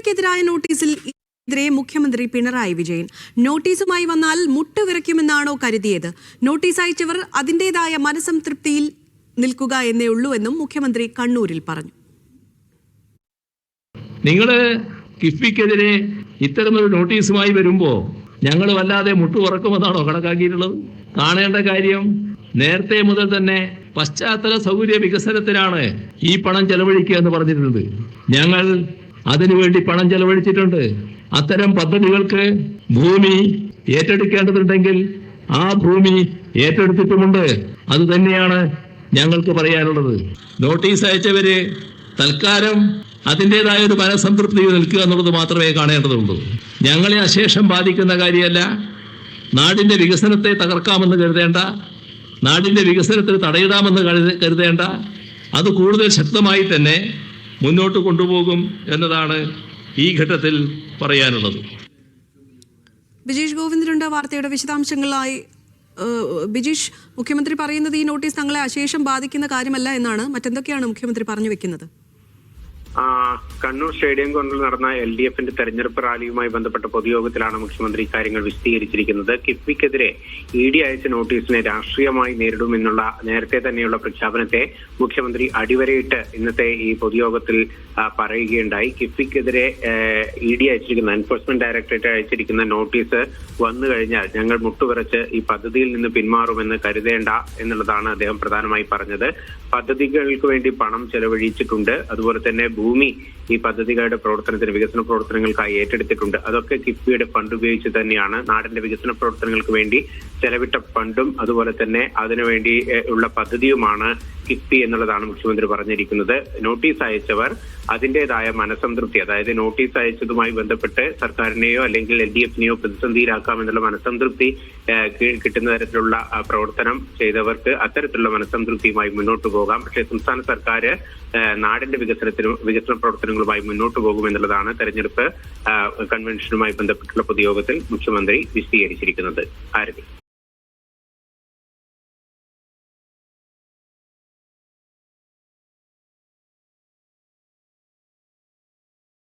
കിഫ്ബിക്കെതിരായ നോട്ടീസിൽ െതിരെ മുഖ്യമന്ത്രി പിണറായി വിജയൻ. നോട്ടീസുമായി വന്നാൽ മുട്ടുവിറയ്ക്കുമെന്നാണോ കരുതിയത്? നോട്ടീസ് അയച്ചവർ അതിന്റേതായ മനസംതൃപ്തിയിൽ നിൽക്കുക എന്നേ ഉള്ളൂ എന്നും മുഖ്യമന്ത്രി കണ്ണൂരിൽ പറഞ്ഞു. നിങ്ങൾ കിഫ്ബിക്കെതിരെ ഇത്തരമൊരു നോട്ടീസുമായി വരുമ്പോ ഞങ്ങൾ വല്ലാതെ മുട്ടുപറക്കുമെന്നാണോ കണക്കാക്കിയിട്ടുള്ളത്? കാണേണ്ട കാര്യം നേരത്തെ മുതൽ തന്നെ പശ്ചാത്തല സൗകര്യ വികസനത്തിനാണ് ഈ പണം ചെലവഴിക്കുക എന്ന് പറഞ്ഞിട്ടുണ്ട്. ഞങ്ങൾ അതിനുവേണ്ടി പണം ചെലവഴിച്ചിട്ടുണ്ട്. അത്തരം പദ്ധതികൾക്ക് ഭൂമി ഏറ്റെടുക്കേണ്ടതുണ്ടെങ്കിൽ ആ ഭൂമി ഏറ്റെടുത്തിട്ടുമുണ്ട്. അത് തന്നെയാണ് ഞങ്ങൾക്ക് പറയാനുള്ളത്. നോട്ടീസ് അയച്ചവര് തൽക്കാലം അതിന്റെതായ ഒരു മനസംതൃപ്തി നിൽക്കുക എന്നുള്ളത് മാത്രമേ കാണേണ്ടതുള്ളൂ. ഞങ്ങളെ അശേഷം ബാധിക്കുന്ന കാര്യമല്ല. നാടിന്റെ വികസനത്തെ തകർക്കാമെന്ന് കരുതേണ്ട. നാടിന്റെ വികസനത്തിന് തടയിടാമെന്ന് കരുതേണ്ട. അത് കൂടുതൽ ശക്തമായി തന്നെ മുന്നോട്ട് കൊണ്ടുപോകും എന്നതാണ് ഈ ഘട്ടത്തിൽ പറയാനുള്ളത്. ബിജീഷ് ഗോവിന്ദനുണ്ട് വാർത്തയുടെ വിശദാംശങ്ങളായി ബിജീഷ് മുഖ്യമന്ത്രി പറയുന്നത് ഈ നോട്ടീസ് തങ്ങളെ അശേഷം ബാധിക്കുന്ന കാര്യമല്ല എന്നാണ്. മറ്റെന്തൊക്കെയാണ് മുഖ്യമന്ത്രി പറഞ്ഞു വെക്കുന്നത്? കണ്ണൂർ സ്റ്റേഡിയം കൊണ്ടിൽ നടന്ന എൽ ഡി എഫിന്റെ തെരഞ്ഞെടുപ്പ് റാലിയുമായി ബന്ധപ്പെട്ട പൊതുയോഗത്തിലാണ് മുഖ്യമന്ത്രി ഇക്കാര്യങ്ങൾ വിശദീകരിച്ചിരിക്കുന്നത്. കിഫ്ബിക്കെതിരെ ഇ ഡി അയച്ച നോട്ടീസിനെ രാഷ്ട്രീയമായി നേരിടുമെന്നുള്ള നേരത്തെ തന്നെയുള്ള പ്രഖ്യാപനത്തെ മുഖ്യമന്ത്രി അടിവരയിട്ട് ഇന്നത്തെ ഈ പൊതുയോഗത്തിൽ പറയുകയുണ്ടായി. കിഫ്ബിക്കെതിരെ ഇ ഡി അയച്ചിരിക്കുന്ന എൻഫോഴ്സ്മെന്റ് ഡയറക്ടറേറ്റ് അയച്ചിരിക്കുന്ന നോട്ടീസ് വന്നു കഴിഞ്ഞാൽ ഞങ്ങൾ മുട്ടുവിറച്ച് ഈ പദ്ധതിയിൽ നിന്ന് പിന്മാറുമെന്ന് കരുതേണ്ട എന്നുള്ളതാണ് അദ്ദേഹം പ്രധാനമായി പറഞ്ഞത്. പദ്ധതികൾക്ക് വേണ്ടി പണം ചെലവഴിച്ചിട്ടുണ്ട്. അതുപോലെ തന്നെ ഭൂമി ഈ പദ്ധതികളുടെ പ്രവർത്തനത്തിന് വികസന പ്രവർത്തനങ്ങൾക്കായി ഏറ്റെടുത്തിട്ടുണ്ട്. അതൊക്കെ കിഫ്ബിയുടെ ഫണ്ട് ഉപയോഗിച്ച് തന്നെയാണ് നാടിന്റെ വികസന പ്രവർത്തനങ്ങൾക്ക് വേണ്ടി ചെലവിട്ട ഫണ്ടും അതുപോലെ തന്നെ അതിനുവേണ്ടി ഉള്ള പദ്ധതിയുമാണ് കിഫ്ബി എന്നുള്ളതാണ് മുഖ്യമന്ത്രി പറഞ്ഞിരിക്കുന്നത്. നോട്ടീസ് അയച്ചവർ അതിന്റേതായ മനസംതൃപ്തി അതായത് നോട്ടീസ് അയച്ചതുമായി ബന്ധപ്പെട്ട് സർക്കാരിനെയോ അല്ലെങ്കിൽ എൽ ഡി എഫിനെയോ പ്രതിസന്ധിയിലാക്കാമെന്നുള്ള മനസംതൃപ്തി കിട്ടുന്ന തരത്തിലുള്ള പ്രവർത്തനം ചെയ്തവർക്ക് അത്തരത്തിലുള്ള മനസംതൃപ്തിയുമായി മുന്നോട്ട് പോകാം. പക്ഷേ സംസ്ഥാന സർക്കാർ നാടിന്റെ വികസനത്തിനും വികസന പ്രവർത്തനങ്ങളുമായി മുന്നോട്ട് പോകുമെന്നുള്ളതാണ് തെരഞ്ഞെടുപ്പ് കൺവെൻഷനുമായി ബന്ധപ്പെട്ടുള്ള പൊതുയോഗത്തിൽ മുഖ്യമന്ത്രി വിശദീകരിച്ചിരിക്കുന്നത്. ആരതി